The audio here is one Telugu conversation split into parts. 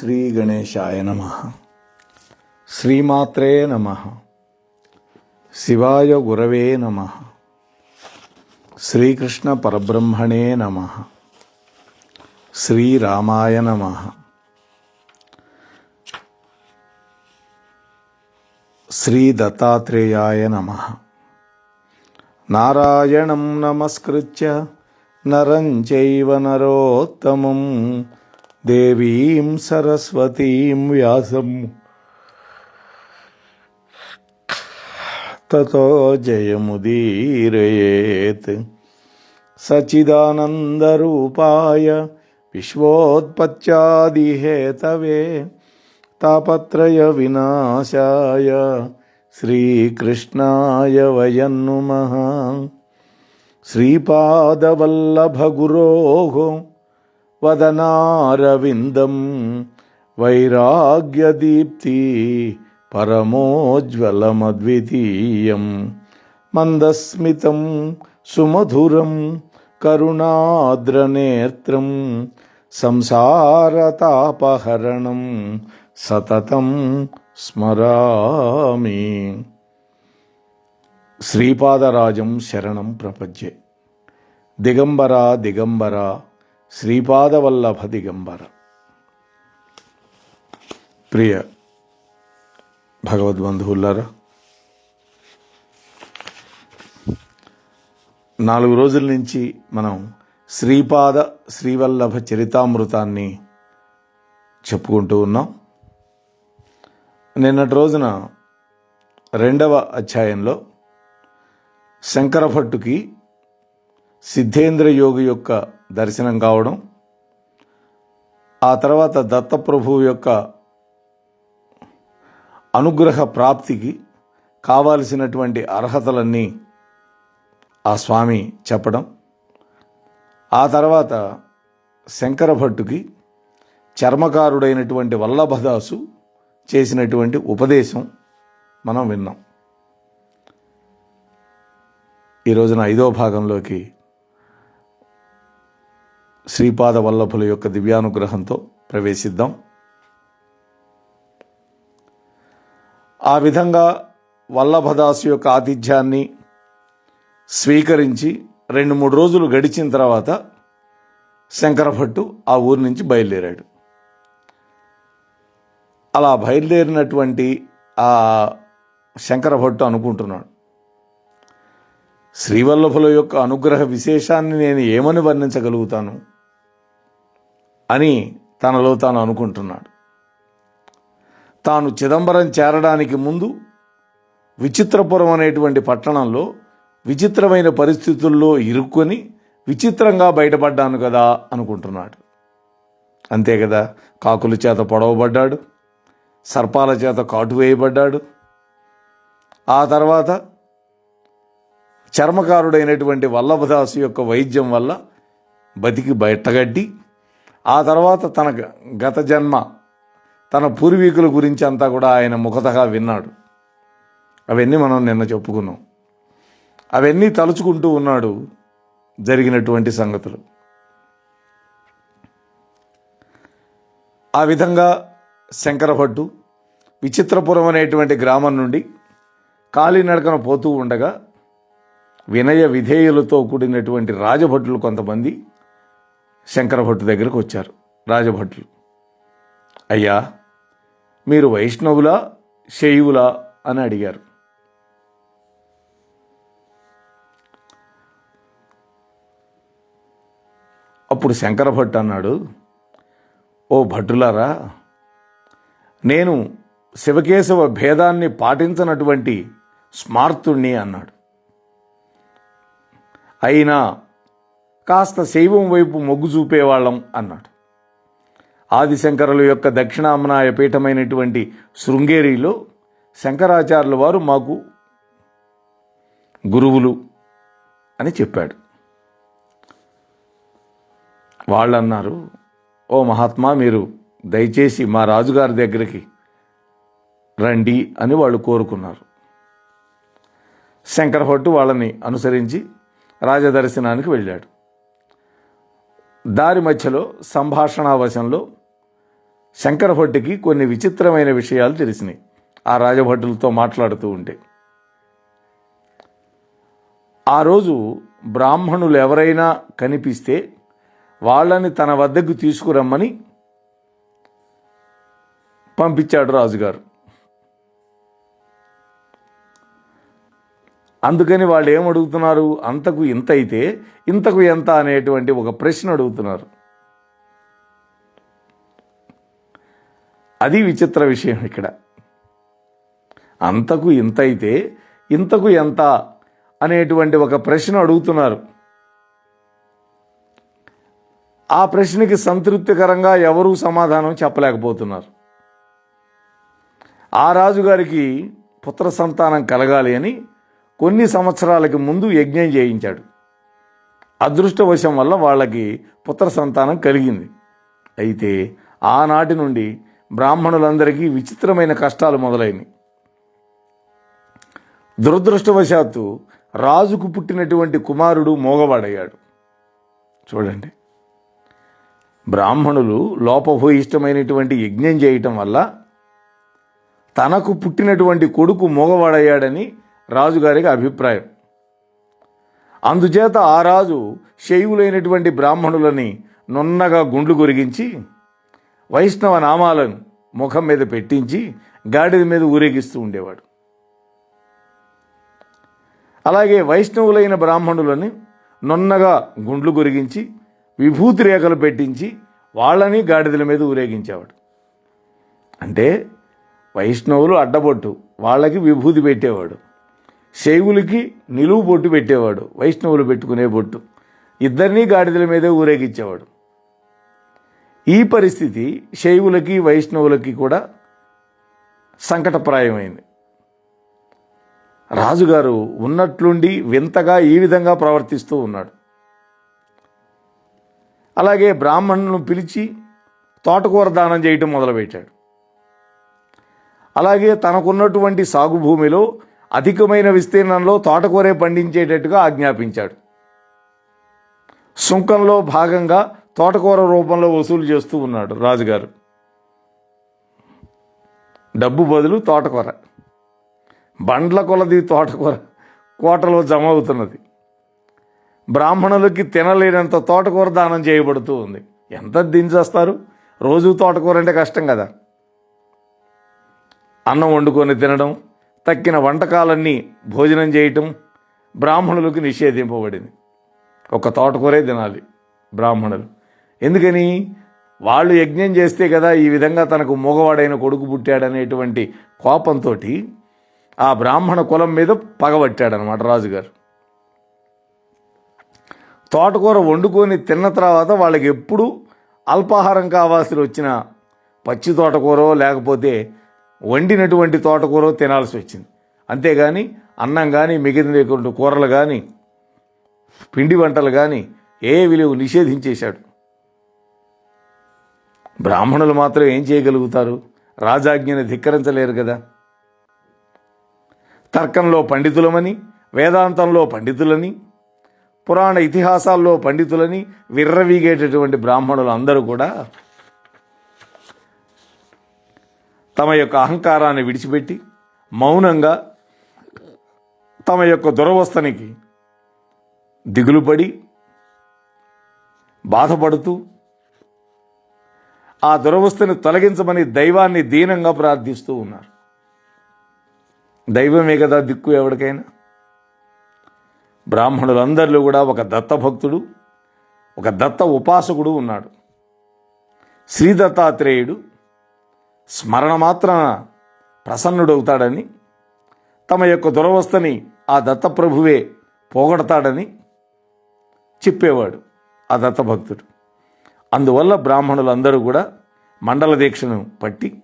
श्रीगणेशाय नमः। श्रीमात्रे नमः। शिवाय गुरवे नमः। श्रीकृष्णपरब्रह्मणे नमः। श्रीरामाय नमः। श्रीदत्तात्रेयाय नमः। नारायणं नमस्कृत्य नरं चैव नरोत्तमम्। देवीं सरस्वतीं व्यासम् ततो जयमुदीरयेत्। सचिदानन्दरूपाय विश्वोत्पत्यादिहेतवे तापत्रयविनाशाय श्रीकृष्णाय वयं नुमः श्रीपादवल्लभगुरोः వదనారవిందం వైరాగ్యదీప్తి పరమోజ్వలమద్వితీయం మందస్మితం సుమధురం కరుణాద్రనేత్రం సంసారతాపహరణం సతతం స్మరామి. శ్రీపాదరాజం శరణం ప్రపద్యే. దిగంబర దిగంబర శ్రీపాదవల్లభ దిగంబర ప్రియ భగవద్బంధువులారా నాలుగు రోజుల నుంచి మనం శ్రీపాద శ్రీవల్లభ చరితామృతాన్ని చెప్పుకుంటూ ఉన్నాం. నిన్నటి రోజున రెండవ అధ్యాయంలో శంకర భట్టుకి సిద్ధేంద్ర యోగి యొక్క దర్శనం కావడం ఆ తర్వాత దత్తప్రభువు యొక్క అనుగ్రహ ప్రాప్తికి కావాల్సినటువంటి అర్హతలన్నీ ఆ స్వామి చెప్పడం ఆ తర్వాత శంకర భట్టుకి చర్మకారుడైనటువంటి వల్లభదాసు చేసినటువంటి ఉపదేశం మనం విన్నాం. ఈ రోజున ఐదో భాగంలోకి శ్రీపాద వల్లభుల యొక్క దివ్యానుగ్రహంతో ప్రవేశిద్దాం. ఆ విధంగా వల్లభదాసు యొక్క ఆతిథ్యాన్ని స్వీకరించి రెండు మూడు రోజులు గడిచిన తర్వాత శంకరభట్టు ఆ ఊరి నుంచి బయలుదేరాడు. అలా బయలుదేరినటువంటి ఆ శంకరభట్టు అనుకుంటున్నాడు. శ్రీవల్లభుల యొక్క అనుగ్రహ విశేషాన్ని నేను ఏమని వర్ణించగలుగుతాను? అని తనలో తాను అనుకుంటున్నాడు. తాను చిదంబరం చేరడానికి ముందు విచిత్రపురం అనేటువంటి పట్టణంలో విచిత్రమైన పరిస్థితుల్లో ఇరుక్కొని విచిత్రంగా బయటపడ్డాను కదా అనుకుంటున్నాడు. అంతే కదా కాకుల చేత పొడవబడ్డాడు సర్పాల చేత కాటు వేయబడ్డాడు. ఆ తర్వాత చర్మకారుడైనటువంటి వల్లభదాసు యొక్క వైద్యం వల్ల బతికి బయటగడ్డి ఆ తర్వాత తన గ- గత జన్మ తన పూర్వీకుల గురించి అంతా కూడా ఆయన ముఖతగా విన్నాడు. అవన్నీ మనం నిన్న చెప్పుకున్నాం. అవన్నీ తలుచుకుంటూ ఉన్నాడు జరిగినటువంటి సంగతులు. ఆ విధంగా శంకరభట్టు విచిత్రపురం అనేటువంటి గ్రామం నుండి కాలినడకన పోతూ ఉండగా వినయ విధేయులతో కూడినటువంటి రాజభటులు కొంతమంది శంకరభట్టు దగ్గరకు వచ్చారు రాజభట్లు. అయ్యా మీరు వైష్ణవులా శైవులా అని అడిగారు. అప్పుడు శంకరభట్టు అన్నాడు ఓ భట్టులారా నేను శివకేశవ భేదాన్ని పాటించనటువంటి స్మార్తుణ్ణి అన్నాడు. అయినా కాస్త శైవం వైపు మొగ్గు చూపేవాళ్ళం అన్నాడు. ఆదిశంకరుల యొక్క దక్షిణామనాయ పీఠమైనటువంటి శృంగేరిలో శంకరాచార్యుల వారు మాకు గురువులు అని చెప్పాడు. వాళ్ళన్నారు ఓ మహాత్మా మీరు దయచేసి మా రాజుగారి దగ్గరికి రండి అని వాళ్ళు కోరుకున్నారు. శంకరభట్టు వాళ్ళని అనుసరించి రాజదర్శనానికి వెళ్ళాడు. దారి మధ్యలో సంభాషణావశంలో శంకరభట్టుకి కొన్ని విచిత్రమైన విషయాలు తెలిసినాయి. ఆ రాజభటులతో మాట్లాడుతూ ఉంటే ఆ రోజు బ్రాహ్మణులు ఎవరైనా కనిపిస్తే వాళ్ళని తన వద్దకు తీసుకురమ్మని పంపించాడు రాజుగారు. అందుకని వాళ్ళు ఏమడుగుతున్నారు అంతకు ఇంత అయితే ఇంతకు ఎంత అనేటువంటి ఒక ప్రశ్న అడుగుతున్నారు. అది విచిత్ర విషయం ఇక్కడ. అంతకు ఇంత అయితే ఇంతకు ఎంత అనేటువంటి ఒక ప్రశ్న అడుగుతున్నారు. ఆ ప్రశ్నకి సంతృప్తికరంగా ఎవరూ సమాధానం చెప్పలేకపోతున్నారు. ఆ రాజుగారికి పుత్ర సంతానం కలగాలి అని కొన్ని సంవత్సరాలకి ముందు యజ్ఞం చేయించాడు. అదృష్టవశం వల్ల వాళ్ళకి పుత్ర సంతానం కలిగింది. అయితే ఆనాటి నుండి బ్రాహ్మణులందరికీ విచిత్రమైన కష్టాలు మొదలైనవి. దురదృష్టవశాత్తు రాజుకు పుట్టినటువంటి కుమారుడు మోగవాడయ్యాడు. చూడండి. బ్రాహ్మణులు లోపభూయిష్టమైనటువంటి యజ్ఞం చేయటం వల్ల తనకు పుట్టినటువంటి కొడుకు మోగవాడయ్యాడని రాజుగారికి అభిప్రాయం. అందుచేత ఆ రాజు శైవులైనటువంటి బ్రాహ్మణులని నున్నగా గుండ్లు కొరిగించి వైష్ణవ నామాలను ముఖం మీద పెట్టించి గాడిద మీద ఊరేగిస్తూ ఉండేవాడు. అలాగే వైష్ణవులైన బ్రాహ్మణులని నున్నగా గుండ్లు కొరిగించి విభూతి రేఖలు పెట్టించి వాళ్ళని గాడిదల మీద ఊరేగించేవాడు. అంటే వైష్ణవులు అడ్డబొట్టు వాళ్ళకి విభూతి పెట్టేవాడు. శైవులకి నిలువు బొట్టు పెట్టేవాడు వైష్ణవులు పెట్టుకునే బొట్టు. ఇద్దరినీ గాడిదల మీదే ఊరేగించేవాడు. ఈ పరిస్థితి శైవులకి వైష్ణవులకి కూడా సంకటప్రాయమైంది. రాజుగారు ఉన్నట్లుండి వింతగా ఈ విధంగా ప్రవర్తిస్తూ ఉన్నాడు. అలాగే బ్రాహ్మణులను పిలిచి తోటకూర దానం చేయటం మొదలుపెట్టాడు. అలాగే తనకున్నటువంటి సాగు భూమిలో అధికమైన విస్తీర్ణంలో తోటకూరే పండించేటట్టుగా ఆజ్ఞాపించాడు. సుంకంలో భాగంగా తోటకూర రూపంలో వసూలు చేస్తూ ఉన్నాడు రాజుగారు. డబ్బు బదులు తోటకూర. బండ్ల కొలది తోటకూర కోటలో జమ అవుతున్నది. బ్రాహ్మణులకి తినలేనంత తోటకూర దానం చేయబడుతూ ఉంది. ఎంత దించేస్తారు రోజు తోటకూర అంటే కష్టం కదా. అన్నం వండుకొని తినడం తక్కిన వంటకాలన్నీ భోజనం చేయటం బ్రాహ్మణులకు నిషేధింపబడింది. ఒక తోటకూరే తినాలి బ్రాహ్మణులు. ఎందుకని? వాళ్ళు యజ్ఞం చేస్తే కదా ఈ విధంగా తనకు మగవాడైన కొడుకు పుట్టాడనేటువంటి కోపంతో ఆ బ్రాహ్మణ కులం మీద పగబట్టాడనమాట రాజుగారు. తోటకూర వండుకొని తిన్న తర్వాత వాళ్ళకి ఎప్పుడు అల్పాహారం కావాల్సి వచ్చిన పచ్చి తోటకూర లేకపోతే వండినటువంటి తోటకూర తినాల్సి వచ్చింది. అంతేగాని అన్నం కానీ మిగిలినటువంటి కూరలు కానీ పిండి వంటలు కానీ ఏ విలువ నిషేధించేశాడు. బ్రాహ్మణులు మాత్రం ఏం చేయగలుగుతారు? రాజాజ్ఞని ధిక్కరించలేరు కదా. తర్కంలో పండితులమని వేదాంతంలో పండితులని పురాణ ఇతిహాసాల్లో పండితులని విర్రవీగేటటువంటి బ్రాహ్మణులు అందరూ కూడా తమ యొక్క అహంకారాన్ని విడిచిపెట్టి మౌనంగా తమ యొక్క దురవస్థనికి దిగులుపడి బాధపడుతూ ఆ దురవస్థను తొలగించమని దైవాన్ని దీనంగా ప్రార్థిస్తూ ఉన్నారు. దైవమే కదా దిక్కు ఎవరికైనా. బ్రాహ్మణులందరిలో కూడా ఒక దత్తభక్తుడు ఒక దత్త ఉపాసకుడు ఉన్నాడు. శ్రీ దత్తాత్రేయుడు స్మరణ మాత్రాన ప్రసన్నుడవుతాడని తమ యొక్క దురవస్థని ఆ దత్తప్రభువే పోగొడతాడని చెప్పేవాడు ఆ దత్తభక్తుడు. అందువల్ల బ్రాహ్మణులందరూ కూడా మండల దీక్షను పట్టి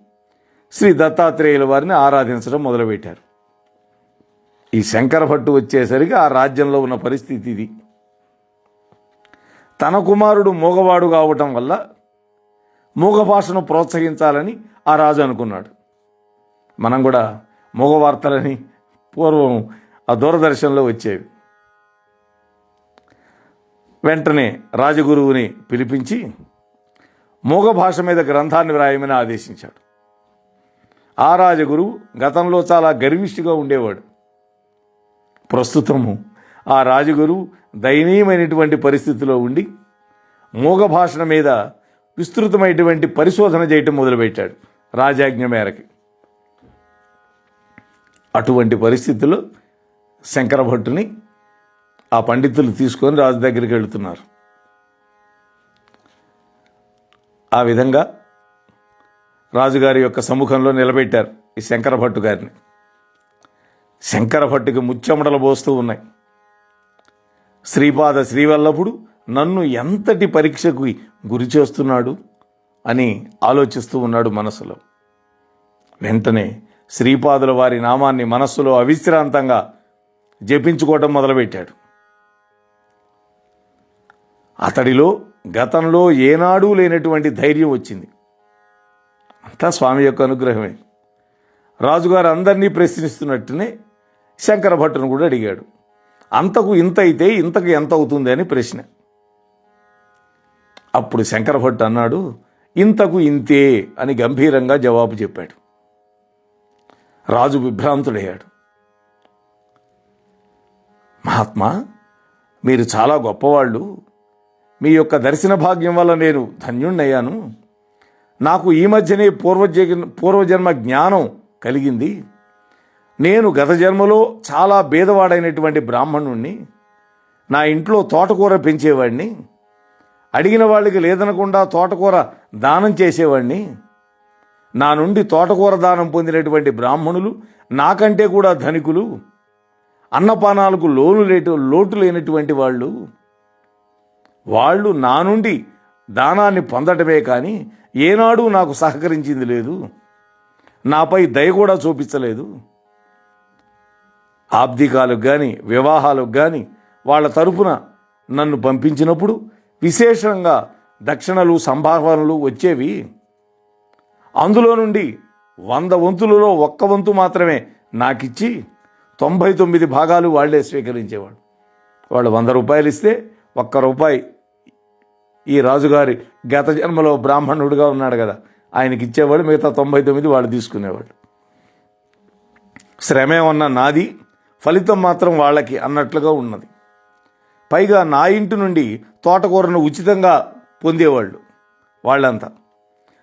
శ్రీ దత్తాత్రేయుల వారిని ఆరాధించడం మొదలుపెట్టారు. ఈ శంకర భట్టు వచ్చేసరికి ఆ రాజ్యంలో ఉన్న పరిస్థితి ఇది. తన కుమారుడు మోగవాడు కావటం వల్ల మూగ భాషను ప్రోత్సహించాలని ఆ రాజు అనుకున్నాడు. మనం కూడా మూగ వార్తలని పూర్వం ఆ దూరదర్శన్లో వచ్చేవి. వెంటనే రాజగురువుని పిలిపించి మూగ భాష మీద గ్రంథాన్ని వ్రాయమని ఆదేశించాడు. ఆ రాజగురువు గతంలో చాలా గర్విష్ఠిగా ఉండేవాడు. ప్రస్తుతము ఆ రాజగురువు దయనీయమైనటువంటి పరిస్థితిలో ఉండి మూగ భాషణ మీద విస్తృతమైనటువంటి పరిశోధన చేయటం మొదలుపెట్టాడు రాజాజ్ఞ మేరకి. అటువంటి పరిస్థితుల్లో శంకర భట్టుని ఆ పండితులు తీసుకొని రాజు దగ్గరికి వెళుతున్నారు. ఆ విధంగా రాజుగారి యొక్క సముఖంలో నిలబెట్టారు ఈ శంకర భట్టు గారిని. శంకర భట్టుకి ముచ్చెమటలు పోస్తూ ఉన్నాయి. శ్రీపాద శ్రీవల్లభుడు నన్ను ఎంతటి పరీక్షకు గురి చేస్తున్నాడు అని ఆలోచిస్తూ ఉన్నాడు మనసులో. వెంటనే శ్రీపాదుల వారి నామాన్ని మనస్సులో అవిశ్రాంతంగా జపించుకోవటం మొదలుపెట్టాడు. అతడిలో గతంలో ఏనాడూ లేనటువంటి ధైర్యం వచ్చింది. అంతా స్వామి యొక్క అనుగ్రహమే. రాజుగారు అందరినీ ప్రశ్నిస్తున్నట్టునే శంకర భట్టును కూడా అడిగాడు. అంతకు ఇంత అయితే ఇంతకు ఎంత అవుతుంది అని ప్రశ్న. అప్పుడు శంకర భట్ అన్నాడు ఇంతకు ఇంతే అని గంభీరంగా జవాబు చెప్పాడు. రాజు విభ్రాంతుడయ్యాడు. మహాత్మా మీరు చాలా గొప్పవాళ్ళు. మీ యొక్క దర్శన భాగ్యం వల్ల నేను ధన్యుణ్ణయ్యాను. నాకు ఈ మధ్యనే పూర్వజ పూర్వజన్మ జ్ఞానం కలిగింది. నేను గత జన్మలో చాలా భేదవాడైనటువంటి బ్రాహ్మణుణ్ణి. నా ఇంట్లో తోటకూర పెంచేవాడిని అడిగిన వాళ్ళకి లేదనకుండా తోటకూర దానం చేసేవాడిని నా నుండి తోటకూర దానం పొందినటువంటి బ్రాహ్మణులు నాకంటే కూడా ధనికులు అన్నపానాలకు లోను లేటు లోటు లేనటువంటి వాళ్ళు. వాళ్ళు నా నుండి దానాన్ని పొందటమే కానీ ఏనాడు నాకు సహకరించింది లేదు. నాపై దయ కూడా చూపించలేదు. ఆబ్దికాలకు కానీ వివాహాలకు కానీ వాళ్ళ తరపున నన్ను పంపించినప్పుడు విశేషంగా దక్షిణలు సంభావనలు వచ్చేవి. అందులో నుండి వంద వంతులలో ఒక్క వంతు మాత్రమే నాకిచ్చి తొంభై తొమ్మిది భాగాలు వాళ్ళే స్వీకరించేవాడు. వాళ్ళు వంద రూపాయలు ఇస్తే ఒక్క రూపాయి ఈ రాజుగారి గత జన్మలో బ్రాహ్మణుడిగా ఉన్నాడు కదా ఆయనకి ఇచ్చేవాడు మిగతా తొంభై తొమ్మిది వాళ్ళు తీసుకునేవాడు. శ్రమే ఉన్న నాది ఫలితం మాత్రం వాళ్ళకి అన్నట్లుగా ఉన్నది. పైగా నా ఇంటి నుండి తోటకూరను ఉచితంగా పొందేవాళ్ళు వాళ్ళంతా.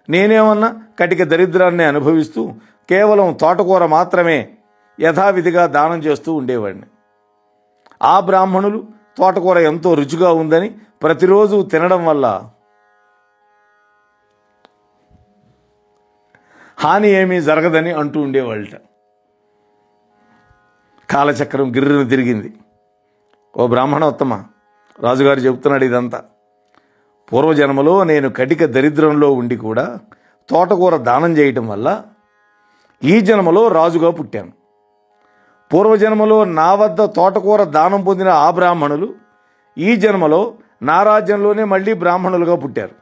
నేనేమన్నా కటిక దరిద్రాన్ని అనుభవిస్తూ కేవలం తోటకూర మాత్రమే యథావిధిగా దానం చేస్తూ ఉండేవాడిని. ఆ బ్రాహ్మణులు తోటకూర ఎంతో రుచిగా ఉందని ప్రతిరోజు తినడం వల్ల హాని ఏమీ జరగదని అంటూ ఉండేవాళ్ళట. కాలచక్రం గిర్రును తిరిగింది. ఓ బ్రాహ్మణోత్తమ రాజుగారు చెబుతున్నాడు ఇదంతా. పూర్వజన్మలో నేను కటిక దరిద్రంలో ఉండి కూడా తోటకూర దానం చేయటం వల్ల ఈ జన్మలో రాజుగా పుట్టాను. పూర్వజన్మలో నా వద్ద తోటకూర దానం పొందిన ఆ బ్రాహ్మణులు ఈ జన్మలో నా రాజ్యంలోనే మళ్ళీ బ్రాహ్మణులుగా పుట్టారు.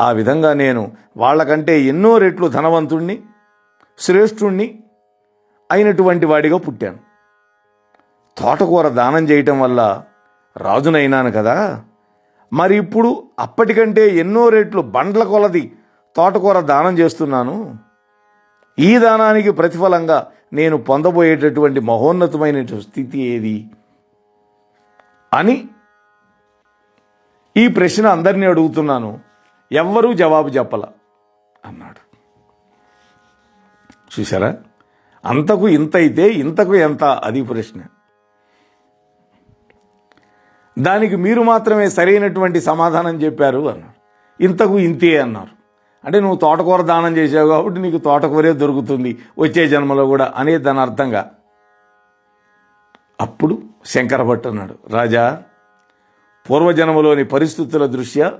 ఆ విధంగా నేను వాళ్ళకంటే ఎన్నో రెట్లు ధనవంతుణ్ణి శ్రేష్ఠుణ్ణి అయినటువంటి వాడిగా పుట్టాను. తోటకూర దానం చేయటం వల్ల రాజునైనాను కదా. మరి ఇప్పుడు అప్పటికంటే ఎన్నో రెట్లు బండ్ల కొలది తోటకూర దానం చేస్తున్నాను. ఈ దానానికి ప్రతిఫలంగా నేను పొందబోయేటటువంటి మహోన్నతమైన స్థితి ఏది? అని ఈ ప్రశ్న అందరినీ అడుగుతున్నాను. ఎవ్వరూ జవాబు చెప్పల అన్నాడు. చూసారా అంతకు ఇంత అయితే ఇంతకు ఎంత? అది ప్రశ్న. దానికి మీరు మాత్రమే సరైనటువంటి సమాధానం చెప్పారు అన్నారు ఇంతకు ఇంతే అన్నారు. అంటే నువ్వు తోటకూర దానం చేసావు కాబట్టి నీకు తోటకూరే దొరుకుతుంది వచ్చే జన్మలో కూడా అనే దాని అర్థంగా. అప్పుడు శంకర భట్ అన్నాడు రాజా పూర్వజన్మలోని పరిస్థితుల దృష్ట్యా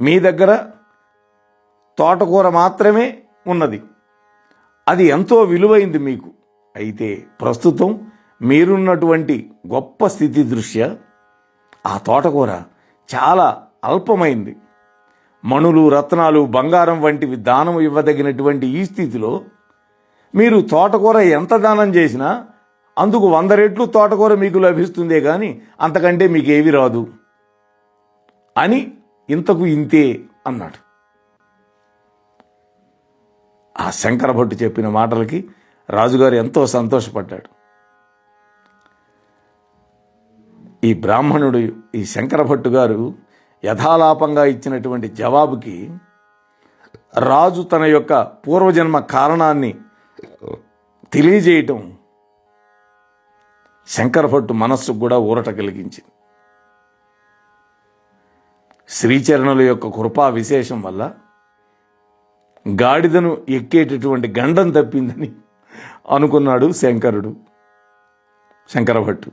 మీ దగ్గర తోటకూర మాత్రమే ఉన్నది. అది ఎంతో విలువైంది మీకు. అయితే ప్రస్తుతం మీరున్నటువంటి గొప్ప స్థితి దృష్ట్యా ఆ తోటకూర చాలా అల్పమైంది. మణులు రత్నాలు బంగారం వంటివి దానం ఇవ్వదగినటువంటి ఈ స్థితిలో మీరు తోటకూర ఎంత దానం చేసినా అందుకు వంద రెట్లు తోటకూర మీకు లభిస్తుందే కానీ అంతకంటే మీకేవి రాదు. అని ఇంతకు ఇంతే అన్నాడు. ఆ శంకర భట్టు చెప్పిన మాటలకి రాజుగారు ఎంతో సంతోషపడ్డాడు. ఈ బ్రాహ్మణుడు ఈ శంకర భట్టు గారు యథాలాపంగా ఇచ్చినటువంటి జవాబుకి రాజు తన యొక్క పూర్వజన్మ కారణాన్ని తెలియజేయటం శంకర భట్టు మనస్సుకు కూడా ఊరట కలిగించింది. శ్రీచరణుల యొక్క కృపా విశేషం వల్ల గాడిదను ఎక్కేటటువంటి గండం తప్పిందని అనుకున్నాడు శంకరుడు శంకరభట్టు.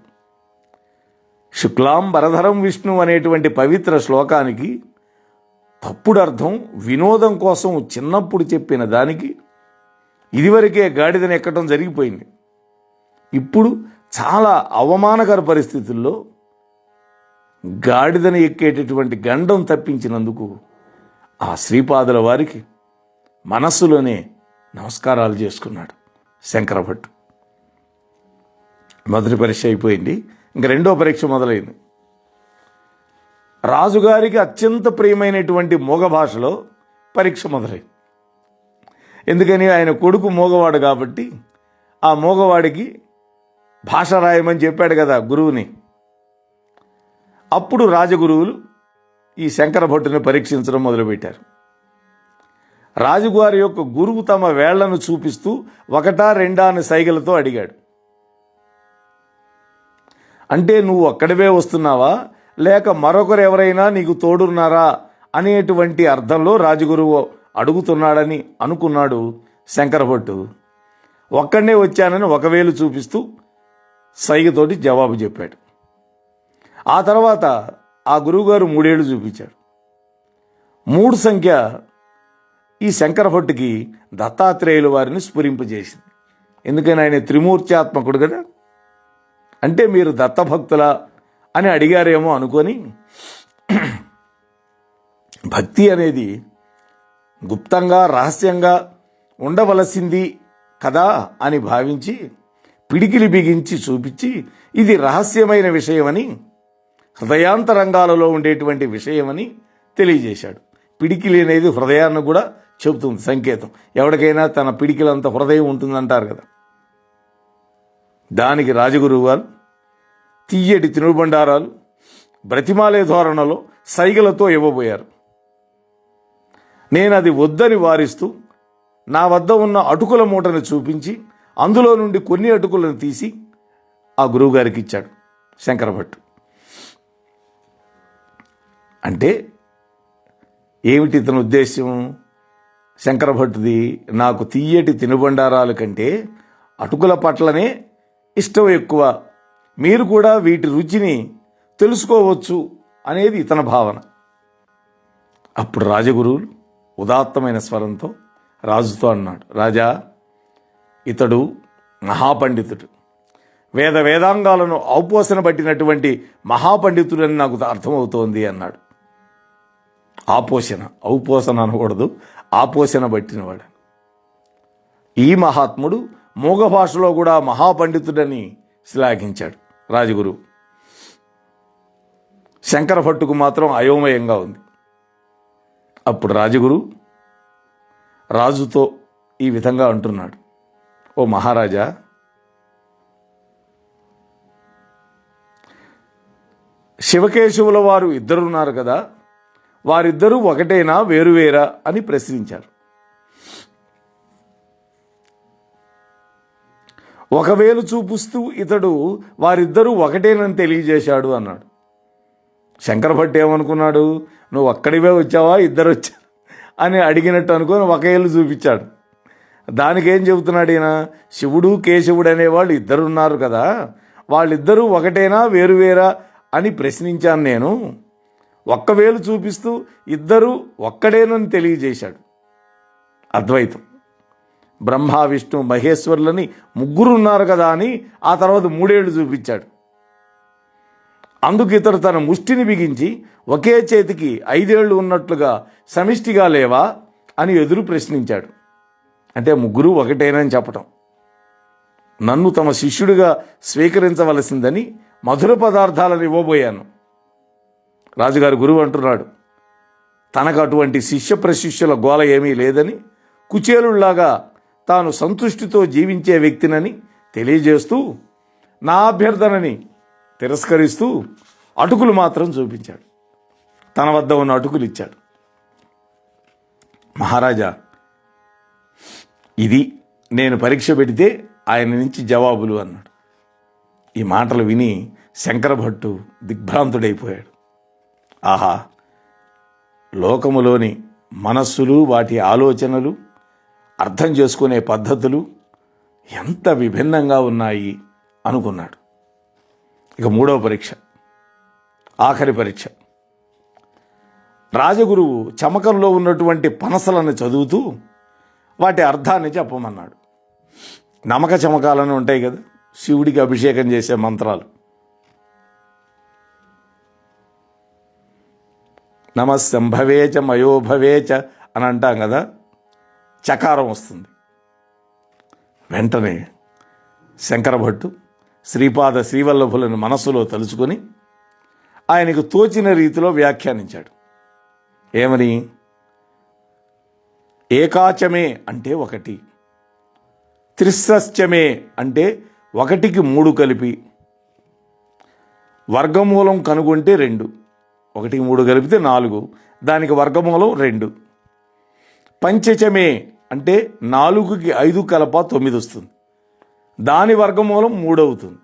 శుక్లాంబరధరం విష్ణు అనేటువంటి పవిత్ర శ్లోకానికి తప్పుడు అర్థం వినోదం కోసం చిన్నప్పుడు చెప్పిన దానికి ఇదివరకే గాడిదని ఎక్కడం జరిగిపోయింది. ఇప్పుడు చాలా అవమానకర పరిస్థితుల్లో గాడిదని ఎక్కేటటువంటి గండం తప్పించినందుకు ఆ శ్రీపాదుల వారికి మనస్సులోనే నమస్కారాలు చేసుకున్నాడు శంకరభట్టు. మొదటి పరీక్ష అయిపోయింది. ఇంక రెండో పరీక్ష మొదలైంది. రాజుగారికి అత్యంత ప్రియమైనటువంటి మూగ భాషలో పరీక్ష మొదలైంది. ఎందుకని ఆయన కొడుకు మూగవాడు కాబట్టి ఆ మూగవాడికి భాష రాయమని చెప్పాడు కదా గురువుని. అప్పుడు రాజగురువులు ఈ శంకర భట్టుని పరీక్షించడం మొదలుపెట్టారు. రాజుగారి యొక్క గురువు తమ వేళ్ళను చూపిస్తూ ఒకటా రెండా అని సైగలతో అడిగాడు. అంటే నువ్వు అక్కడవే వస్తున్నావా? లేక మరొకరు ఎవరైనా నీకు తోడున్నారా? అనేటువంటి అర్థంలో రాజగురువు అడుగుతున్నాడని అనుకున్నాడు శంకరభట్టు. ఒక్కడే వచ్చానని ఒకవేలు చూపిస్తూ సైగతోటి జవాబు చెప్పాడు. ఆ తర్వాత ఆ గురువుగారు మూడేళ్ళు చూపించాడు. మూడు సంఖ్య ఈ శంకరభట్టుకి దత్తాత్రేయుల వారిని స్ఫురింపజేసింది. ఎందుకని ఆయన త్రిమూర్త్యాత్మకుడు కదా? అంటే మీరు దత్తభక్తుల అని అడిగారేమో అనుకొని భక్తి అనేది గుప్తంగా రహస్యంగా ఉండవలసింది కదా అని భావించి పిడికిలి బిగించి చూపించి ఇది రహస్యమైన విషయమని హృదయాంతరంగాలలో ఉండేటువంటి విషయమని తెలియజేశాడు. పిడికిలి అనేది హృదయాన్ని కూడా చెబుతుంది సంకేతం. ఎవరికైనా తన పిడికిలంత హృదయం ఉంటుందంటారు కదా. దానికి రాజగురువు గారు తీయటి తినుబండారాలు బ్రతిమాలే ధోరణలో సైగలతో ఇవ్వబోయారు. నేను అది వద్దని వారిస్తూ నా వద్ద ఉన్న అటుకుల మూటను చూపించి అందులో నుండి కొన్ని అటుకులను తీసి ఆ గురువుగారికి ఇచ్చాడు శంకరభట్టు. అంటే ఏమిటి ఇతని ఉద్దేశ్యం? శంకరభట్టుది నాకు తీయటి తినుబండారాల కంటే అటుకుల పట్లనే ఇష్టం ఎక్కువ. మీరు కూడా వీటి రుచిని తెలుసుకోవచ్చు అనేది ఇతని భావన. అప్పుడు రాజగురువులు ఉదాత్తమైన స్వరంతో రాజుతో అన్నాడు. రాజా ఇతడు మహాపండితుడు. వేద వేదాంగాలను ఔపోసన పట్టినటువంటి మహాపండితుడని నాకు అర్థమవుతోంది అన్నాడు. ఆపోషణ ఔపోసన అనకూడదు ఆపోషణ పట్టినవాడు. ఈ మహాత్ముడు మూగ భాషలో కూడా మహాపండితుడని శ్లాఘించాడు రాజగురు. శంకర భట్టుకు మాత్రం అయోమయంగా ఉంది. అప్పుడు రాజగురు రాజుతో ఈ విధంగా అంటున్నాడు. ఓ మహారాజా శివకేశవుల వారు ఇద్దరున్నారు కదా వారిద్దరూ ఒకటేనా వేరువేరా అని ప్రశ్నించారు. ఒకవేళ చూపిస్తూ ఇతడు వారిద్దరూ ఒకటేనని తెలియజేశాడు అన్నాడు. శంకర భట్ ఏమనుకున్నాడు? నువ్వు ఒక్కడివే వచ్చావా? ఇద్దరు వచ్చారు అని అడిగినట్టు అనుకొని ఒక ఏళ్ళు చూపించాడు. దానికేం చెబుతున్నాడు ఈయన? శివుడు కేశవుడు అనేవాళ్ళు ఇద్దరున్నారు కదా. వాళ్ళిద్దరూ ఒకటేనా వేరువేరా అని ప్రశ్నించాను నేను. ఒక్కవేలు చూపిస్తూ ఇద్దరు ఒక్కడేనని తెలియజేశాడు. అద్వైతం. బ్రహ్మ విష్ణు మహేశ్వరులని ముగ్గురు ఉన్నారు కదా అని ఆ తర్వాత మూడేళ్ళు చూపించాడు. అందుకు ఇతడు తన ముష్టిని బిగించి ఒకే చేతికి ఐదేళ్ళు ఉన్నట్లుగా సమిష్టిగా లేవా అని ఎదురు ప్రశ్నించాడు. అంటే ముగ్గురు ఒకటేనని చెప్పటం. నన్ను తమ శిష్యుడిగా స్వీకరించవలసిందని మధుర పదార్థాలను ఇవ్వబోయాను. రాజుగారి గురువు అంటున్నాడు. తనకు అటువంటి శిష్య ప్రశిష్యుల గోల ఏమీ లేదని కుచేలులాగా తాను సంతుష్టితో జీవించే వ్యక్తినని తెలియజేస్తూ నా అభ్యర్థనని తిరస్కరిస్తూ అటుకులు మాత్రం చూపించాడు. తన వద్ద ఉన్న అటుకులు ఇచ్చాడు. మహారాజా ఇది నేను పరీక్ష పెడితే ఆయన నుంచి జవాబులు అన్నాడు. ఈ మాటలు విని శంకర భట్టు దిగ్భ్రాంతుడైపోయాడు. ఆహా లోకములోని మనస్సులు వాటి ఆలోచనలు అర్థం చేసుకునే పద్ధతులు ఎంత విభిన్నంగా ఉన్నాయి అనుకున్నాడు. ఇక మూడవ పరీక్ష ఆఖరి పరీక్ష. రాజగురువు చమకంలో ఉన్నటువంటి పనసలను చదువుతూ వాటి అర్థాన్ని చెప్పమన్నాడు. నమక చమకాలని ఉంటాయి కదా శివుడికి అభిషేకం చేసే మంత్రాలు. నమస్సంభవేచ మయోభవేచ అని అంటాం కదా చకారం వస్తుంది. వెంటనే శంకరభట్టు శ్రీపాద శ్రీవల్లభులను మనస్సులో తలుచుకొని ఆయనకు తోచిన రీతిలో వ్యాఖ్యానించాడు. ఏమని? ఏకాచమే అంటే ఒకటి త్రిస్రశ్చమే అంటే ఒకటికి మూడు కలిపి వర్గమూలం కనుగొంటే రెండు ఒకటికి మూడు కలిపితే నాలుగు దానికి వర్గమూలం రెండు. పంచచమే అంటే నాలుగుకి ఐదు కలప తొమ్మిది వస్తుంది. దాని వర్గమూలం మూడు అవుతుంది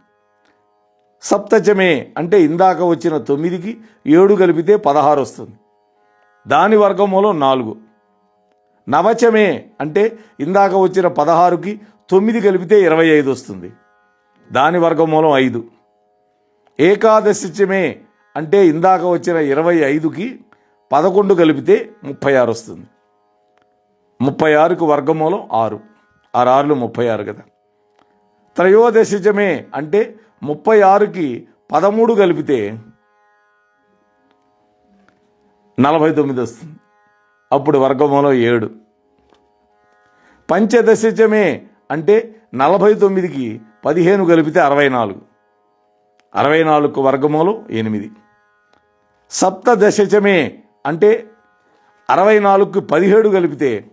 సప్తచమే అంటే ఇందాక వచ్చిన తొమ్మిదికి ఏడు కలిపితే పదహారు వస్తుంది. దాని వర్గమూలం నాలుగు. నవచమే అంటే ఇందాక వచ్చిన పదహారుకి తొమ్మిది కలిపితే ఇరవై ఐదు వస్తుంది. దాని వర్గమూలం ఐదు. ఏకాదశిచమే అంటే ఇందాక వచ్చిన ఇరవై ఐదుకి పదకొండు కలిపితే ముప్పై ఆరు వస్తుంది. ముప్పై ఆరుకు వర్గమూలం ఆరు. ఆరు ఆరులు ముప్పై ఆరు కదా. త్రయోదశజమే అంటే ముప్పై ఆరుకి పదమూడు కలిపితే నలభై తొమ్మిది వస్తుంది. అప్పుడు వర్గమూలం ఏడు. పంచదశజమే అంటే నలభై తొమ్మిదికి పదిహేను కలిపితే అరవై నాలుగు. అరవై నాలుగు వర్గమూలం ఎనిమిది. సప్తదశజమే అంటే అరవై నాలుగుకి పదిహేడు కలిపితే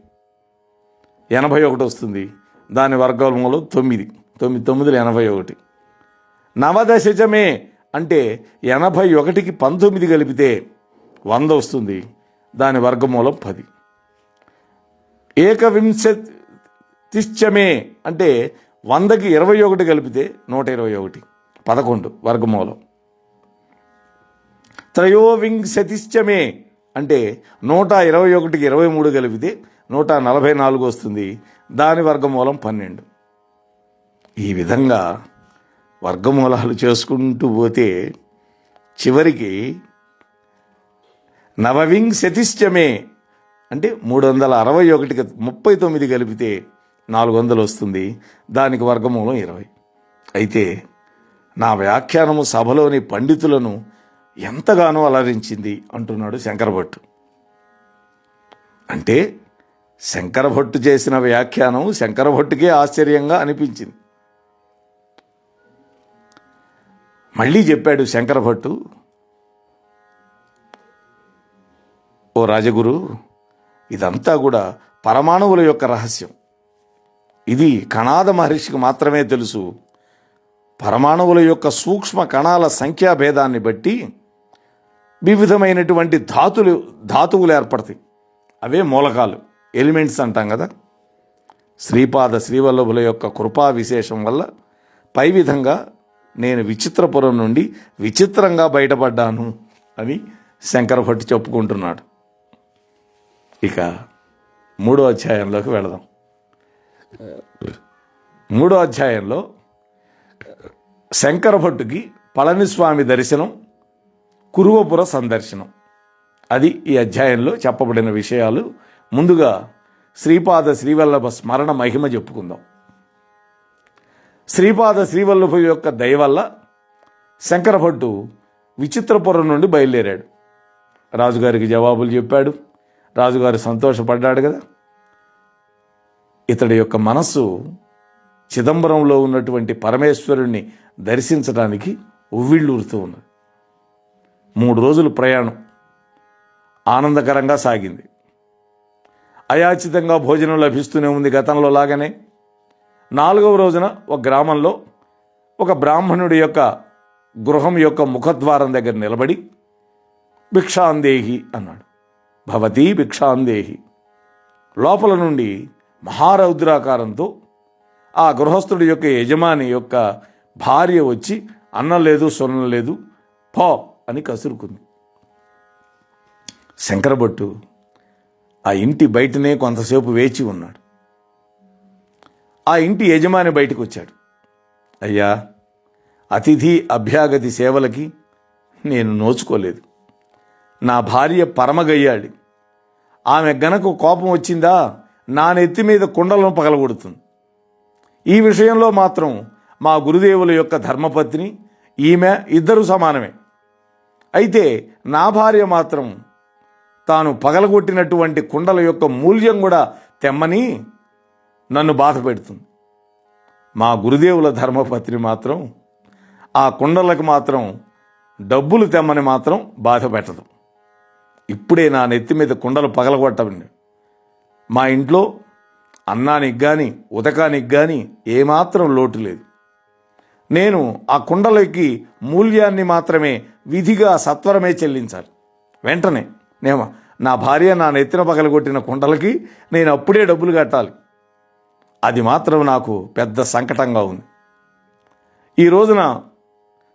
ఎనభై ఒకటి వస్తుంది. దాని వర్గమూలం తొమ్మిది. తొమ్మిది తొమ్మిదిలో ఎనభై ఒకటి. నవదశజమే అంటే ఎనభై ఒకటికి పంతొమ్మిది కలిపితే వంద వస్తుంది. దాని వర్గమూలం పది. ఏకవింశతిశ్చమే అంటే వందకి ఇరవై ఒకటి కలిపితే నూట ఇరవై ఒకటి. పదకొండు వర్గమూలం. త్రయోవింశతిశ్చమే అంటే నూట ఇరవై ఒకటికి ఇరవై మూడు కలిపితే నూట నలభై నాలుగు వస్తుంది. దాని వర్గమూలం పన్నెండు. ఈ విధంగా వర్గమూలాలు చేసుకుంటూ పోతే చివరికి నవవింశతిశ్చమే అంటే మూడు వందల అరవై ఒకటికి ముప్పై తొమ్మిది కలిపితే నాలుగు వందలు వస్తుంది. దానికి వర్గమూలం ఇరవై. అయితే నా వ్యాఖ్యానము సభలోని పండితులను ఎంతగానో అలరించింది అంటున్నాడు శంకరభట్టు. అంటే శంకరభట్టు చేసిన వ్యాఖ్యానం శంకరభట్టుకే ఆశ్చర్యంగా అనిపించింది. మళ్ళీ చెప్పాడు శంకరభట్టు ఓ రాజగురు ఇదంతా కూడా పరమాణువుల యొక్క రహస్యం. ఇది కణాద మహర్షికి మాత్రమే తెలుసు. పరమాణువుల యొక్క సూక్ష్మ కణాల సంఖ్యాభేదాన్ని బట్టి వివిధమైనటువంటి ధాతులు ధాతువులు ఏర్పడతాయి. అవే మూలకాలు. ఎలిమెంట్స్ అంటాం కదా. శ్రీపాద శ్రీవల్లభుల యొక్క కృపా విశేషం వల్ల పై విధంగా నేను విచిత్రపురం నుండి విచిత్రంగా బయటపడ్డాను అని శంకరభట్టి చెప్పుకుంటున్నాడు. ఇక మూడో అధ్యాయంలోకి వెళదాం. మూడో అధ్యాయంలో శంకరభట్టుకి పళనిస్వామి దర్శనం కురువపుర సందర్శనం. అది ఈ అధ్యాయంలో చెప్పబడిన విషయాలు. ముందుగా శ్రీపాద శ్రీవల్లభ స్మరణ మహిమ చెప్పుకుందాం. శ్రీపాద శ్రీవల్లభ యొక్క దయ వల్ల శంకరభట్టు విచిత్రపురం నుండి బయలుదేరాడు. రాజుగారికి జవాబులు చెప్పాడు. రాజుగారు సంతోషపడ్డాడు కదా. ఇతడి యొక్క మనస్సు చిదంబరంలో ఉన్నటువంటి పరమేశ్వరుణ్ణి దర్శించడానికి ఉవ్విళ్ళూరుతూ ఉన్నది. మూడు రోజులు ప్రయాణం ఆనందకరంగా సాగింది. అయాచితంగా భోజనం లభిస్తూనే ఉంది గతంలో లాగానే. నాలుగవ రోజున ఒక గ్రామంలో ఒక బ్రాహ్మణుడి యొక్క గృహం యొక్క ముఖద్వారం దగ్గర నిలబడి భిక్షాందేహి అన్నాడు. భవతీ భిక్షాందేహి. లోపల నుండి మహారౌద్రాకారంతో ఆ గృహస్థుడి యొక్క యజమాని యొక్క భార్య వచ్చి అన్నం లేదు సొన్నం లేదు పో అని కసురుకుంది. శంకరభట్టు ఆ ఇంటి బయటనే కొంతసేపు వేచి ఉన్నాడు. ఆ ఇంటి యజమాని బయటకు వచ్చాడు అయ్యా అతిథి అభ్యాగతి సేవలకి నేను నోచుకోలేదు. నా భార్య పరమగయ్యాడి ఆమె గనకు కోపం వచ్చిందా నా నెత్తి మీద కుండలను పగలగొడుతుంది. ఈ విషయంలో మాత్రం మా గురుదేవుల యొక్క ధర్మపత్ని ఈమె ఇద్దరు సమానమే. అయితే నా భార్య మాత్రం తాను పగలగొట్టినటువంటి కుండల యొక్క మూల్యం కూడా తెమ్మని నన్ను బాధ పెడుతుంది. మా గురుదేవుల ధర్మపత్ని మాత్రం ఆ కుండలకు మాత్రం డబ్బులు తెమ్మని మాత్రం బాధ పెట్టదు. ఇప్పుడే నా నెత్తి మీద కుండలు పగలగొట్టండి మా ఇంట్లో అన్నానికి కానీ ఉదకానికి కానీ ఏమాత్రం లోటు లేదు. నేను ఆ కుండలకి మూల్యాన్ని మాత్రమే విధిగా సత్వరమే చెల్లించాలి. వెంటనే నేమో నా భార్య నా నెత్తిన పగలగొట్టిన కుండలకి నేను అప్పుడే డబ్బులు కట్టాలి. అది మాత్రం నాకు పెద్ద సంకటంగా ఉంది. ఈ రోజున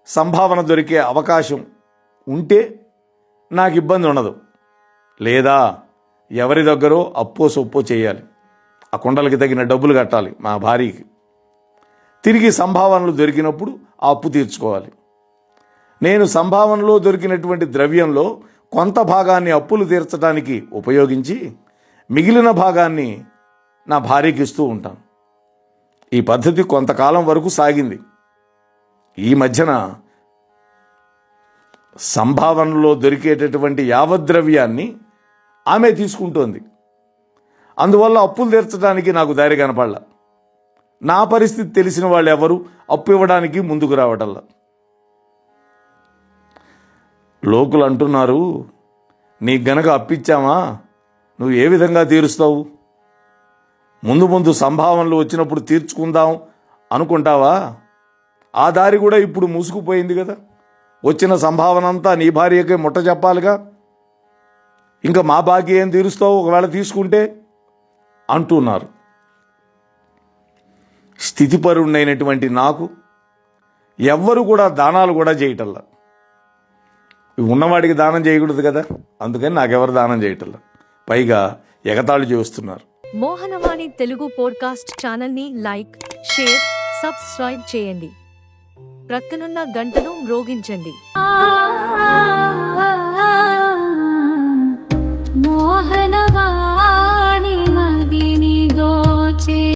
సంభావన దొరికే అవకాశం ఉంటే నాకు ఇబ్బంది ఉండదు. లేదా ఎవరి దగ్గరో అప్పో సొప్పో చేయాలి. ఆ కుండలకి తగిన డబ్బులు కట్టాలి మా భార్యకి. తిరిగి సంభావనలు దొరికినప్పుడు ఆ అప్పు తీర్చుకోవాలి. నేను సంభావనలో దొరికినటువంటి ద్రవ్యంలో కొంత భాగాన్ని అప్పులు తీర్చడానికి ఉపయోగించి మిగిలిన భాగాన్ని నా భార్యకి ఇస్తూ ఉంటాను. ఈ పద్ధతి కొంతకాలం వరకు సాగింది. ఈ మధ్యన సంభావనలో దొరికేటటువంటి యావద్రవ్యాన్ని ఆమె తీసుకుంటోంది. అందువల్ల అప్పులు తీర్చడానికి నాకు దారి కనపడలా. నా పరిస్థితి తెలిసిన వాళ్ళు ఎవరు అప్పు ఇవ్వడానికి ముందుకు రావటల్లా లోకులు అంటున్నారు నీకు గనక అప్పిచ్చామా? నువ్వు ఏ విధంగా తీరుస్తావు? ముందు ముందు సంభావనలు వచ్చినప్పుడు తీర్చుకుందాం అనుకుంటావా? ఆ దారి కూడా ఇప్పుడు మూసుకుపోయింది కదా. వచ్చిన సంభావన అంతా నీ భార్యకే ముట్ట చెప్పాలిగా. ఇంకా మా బాకీ ఏం తీరుస్తావు? ఒకవేళ తీసుకుంటే అంటున్నారు. స్థితిపరుణ్ణైనటువంటి నాకు ఎవ్వరు కూడా దానాలు కూడా చేయటల్లా. ఉన్నవాడికి దానం చేయకూడదు కదా? అందుకని నాకెవరు దానం చేయటం పైగా ఎగతాళి చేస్తున్నారు. మోహనవాణి తెలుగు పోడ్కాస్ట్ ఛానల్ని లైక్ షేర్ సబ్స్క్రైబ్ చేయండి. ప్రక్కనున్న గంటను మ్రోగించండి. మోహనవాణి